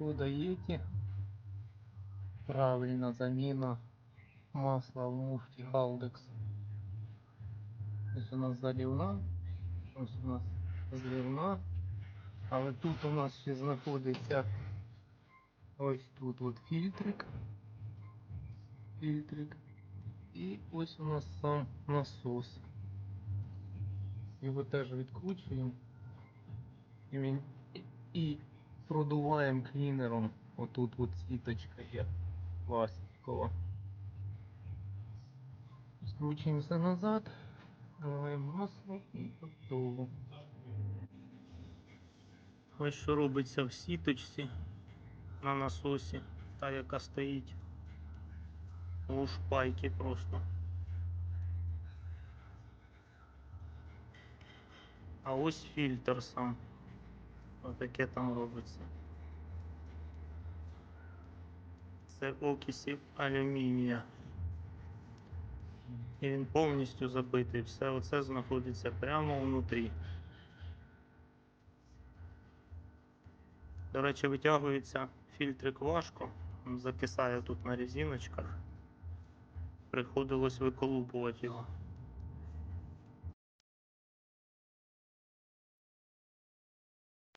Шкода Єті. Правильна заміна масла в муфті Галдекс. Ось у нас залівна, ось у нас зливна. Але тут у нас ще знаходиться ось тут от фільтрик. Фільтрик. І ось у нас сам насос. Його теж відкручуємо. І, він, і, і Продуваємо клінером. Отут от сіточка є пластикова. Скручуємося назад, наливаємо масло і готово. Ось що робиться в сіточці на насосі, та яка стоїть у шпайки просто. А ось фільтр сам. Отаке там робиться. Це окисів алюмінія. І він повністю забитий. Все оце знаходиться прямо внутрі. До речі, витягується фільтрик важко, закисає тут на резиночках. Приходилось виколупувати його.